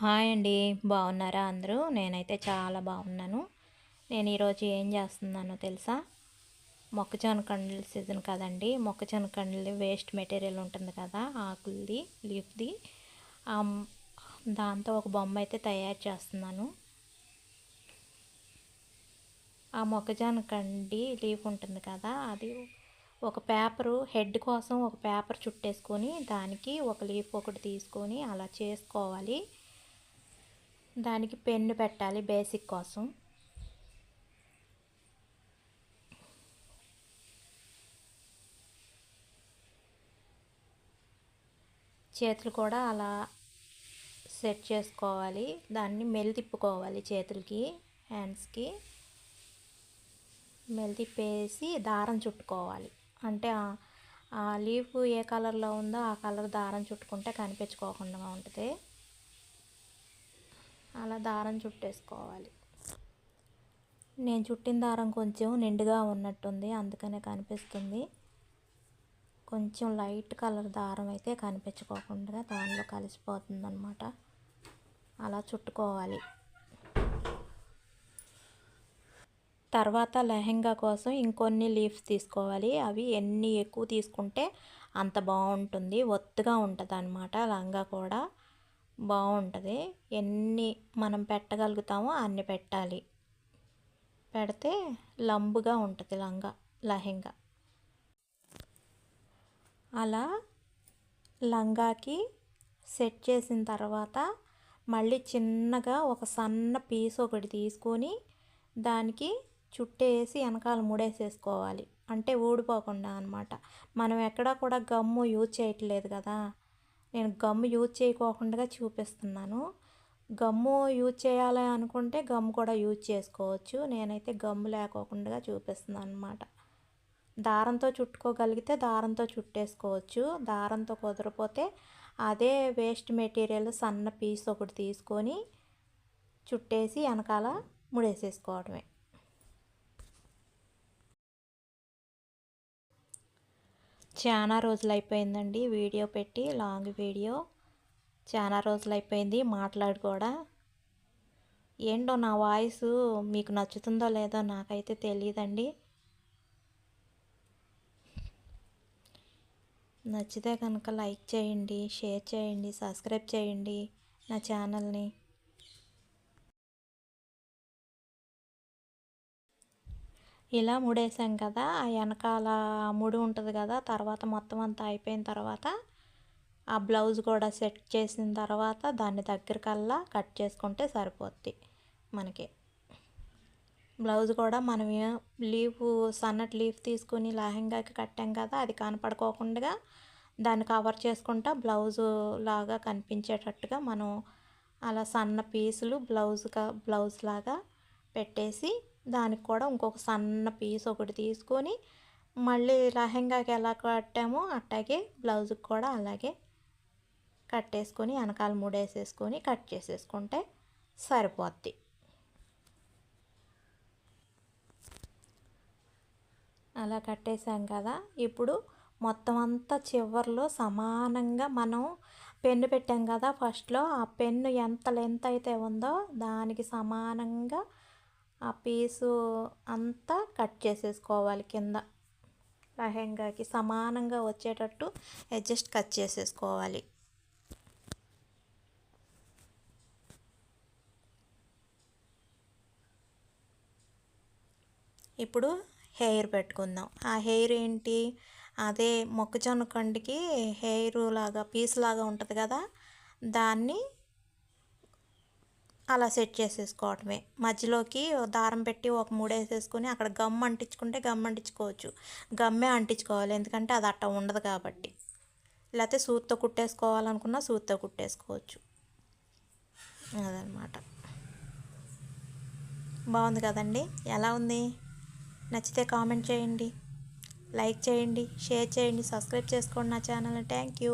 Hi అండి బాగున్నారా అందరూ? నేనైతే చాలా బాగున్నాను. నేను ఈరోజు ఏం చేస్తున్నానో తెలుసా? మొక్కజొన్న కండలు సీజన్ కదండి. మొక్కజొన్న కండలు వేస్ట్ మెటీరియల్ ఉంటుంది కదా ఆకులది లీఫ్ది. దాంతో ఒక బొమ్మ అయితే తయారు చేస్తున్నాను. ఆ మొక్కజొన్న కండి లీఫ్ ఉంటుంది కదా అది ఒక పేపరు హెడ్ కోసం ఒక పేపర్ చుట్టేసుకొని దానికి ఒక లీఫ్ ఒకటి తీసుకొని అలా చేసుకోవాలి. దానికి పెన్ను పెట్టాలి బేసిక్ కోసం. చేతులు కూడా అలా సెట్ చేసుకోవాలి. దాన్ని మెలి తిప్పుకోవాలి చేతులకి హ్యాండ్స్కి. మెలి తిప్పేసి దారం చుట్టుకోవాలి. అంటే ఆ లీఫ్ ఏ కలర్లో ఉందో ఆ కలర్ దారం చుట్టుకుంటే కనిపించుకోకుండా ఉంటుంది. అలా దారం చుట్టేసుకోవాలి. నేను చుట్టిన దారం కొంచెం నిండుగా ఉన్నట్టుంది అందుకనే కనిపిస్తుంది. కొంచెం లైట్ కలర్ దారం అయితే కనిపించుకోకుండా దానిలో కలిసిపోతుంది అనమాట అలా చుట్టుకోవాలి. తర్వాత లెహెంగా కోసం ఇంకొన్ని లీవ్స్ తీసుకోవాలి. అవి ఎన్ని ఎక్కువ తీసుకుంటే అంత బాగుంటుంది ఒత్తుగా ఉంటుంది అనమాట లంగా కూడా. బాగుంటుంది. ఎన్ని మనం పెట్టగలుగుతామో అన్ని పెట్టాలి. పెడితే లంబుగా ఉంటుంది లంగా లహెంగా. అలా లంగాకి సెట్ చేసిన తర్వాత మళ్ళీ చిన్నగా ఒక సన్న పీస్ ఒకటి తీసుకొని దానికి చుట్టేసి వెనకాల ముడేసేసుకోవాలి. అంటే ఊడిపోకుండా అనమాట మనం ఎక్కడా కూడా గమ్ము యూజ్ చేయట్లేదు కదా. నేను గమ్ యూజ్ చేయకోకుండా చూపిస్తున్నాను. గమ్ము యూజ్ చేయాలి అనుకుంటే గమ్ కూడా యూజ్ చేసుకోవచ్చు. నేనైతే గమ్ లేకోకుండా చూపిస్తున్నాను అనమాట దారంతో చుట్టుకోగలిగితే దారంతో చుట్టేసుకోవచ్చు. దారంతో కుదరపోతే అదే వేస్ట్ మెటీరియల్ సన్న పీస్ ఒకటి తీసుకొని చుట్టేసి వెనకాల ముడేసేసుకోవడమే. చాలా రోజులు అయిపోయిందండి వీడియో పెట్టి లాంగ్ వీడియో. చాలా రోజులు అయిపోయింది మాట్లాడు కూడా ఏంటో నా వాయిస్ మీకు నచ్చుతుందో లేదో నాకైతే తెలియదండి నచ్చితే కనుక లైక్ చేయండి షేర్ చేయండి సబ్స్క్రైబ్ చేయండి నా ఛానల్ని. ఇలా ముడేసాం కదా ఆ వెనకాల ముడి ఉంటుంది కదా తర్వాత మొత్తం అంతా అయిపోయిన తర్వాత ఆ బ్లౌజ్ కూడా సెట్ చేసిన తర్వాత దాన్ని దగ్గరకల్లా కట్ చేసుకుంటే సరిపోద్ది మనకి. బ్లౌజ్ కూడా మనం లీఫ్ సన్నటి లీఫ్ తీసుకుని లెహంగాకి కట్టాం కదా అది కనపడుకోకుండా దాన్ని కవర్ చేసుకుంటా బ్లౌజ్ లాగా కనిపించేటట్టుగా మనం అలా సన్న పీసులు బ్లౌజ్ బ్లౌజ్ లాగా పెట్టేసి దానికి కూడా ఇంకొక సన్న పీస్ ఒకటి తీసుకొని మళ్ళీ లహెంగాకి ఎలా కట్టామో అట్టాగే బ్లౌజ్కి కూడా అలాగే కట్టేసుకొని వెనకాల ముడేసేసుకొని కట్ చేసేసుకుంటే సరిపోద్ది. అలా కట్టేసాం కదా ఇప్పుడు మొత్తం అంతా చివర్లో సమానంగా మనం పెన్ను పెట్టాం కదా ఫస్ట్లో ఆ పెన్ను ఎంత లెంత్ అయితే ఉందో దానికి సమానంగా ఆ పీసు అంతా కట్ చేసేసుకోవాలి కింద. లెహెంగాకి సమానంగా వచ్చేటట్టు అడ్జస్ట్ కట్ చేసేసుకోవాలి. ఇప్పుడు హెయిర్ పెట్టుకుందాం. ఆ హెయిర్ ఏంటి? అదే మొక్కజొన్న కండికి హెయిర్ లాగా పీస్ లాగా ఉంటుంది కదా దాన్ని అలా సెట్ చేసేసుకోవటమే. మధ్యలోకి దారం పెట్టి ఒక మూడు వేసేసుకొని అక్కడ గమ్ అంటించుకుంటే గమ్ అంటించుకోవచ్చు. గమ్మే అంటించుకోవాలి. ఎందుకంటే అది అట్ట ఉండదు కాబట్టి. లేకపోతే సూత్తో కుట్టేసుకోవాలనుకున్నా సూత్తో కుట్టేసుకోవచ్చు. అదనమాట బాగుంది కదండి? ఎలా ఉంది? నచ్చితే కామెంట్ చేయండి. లైక్ చేయండి. షేర్ చేయండి. సబ్స్క్రైబ్ చేసుకోండి నా ఛానల్ థ్యాంక్ యూ.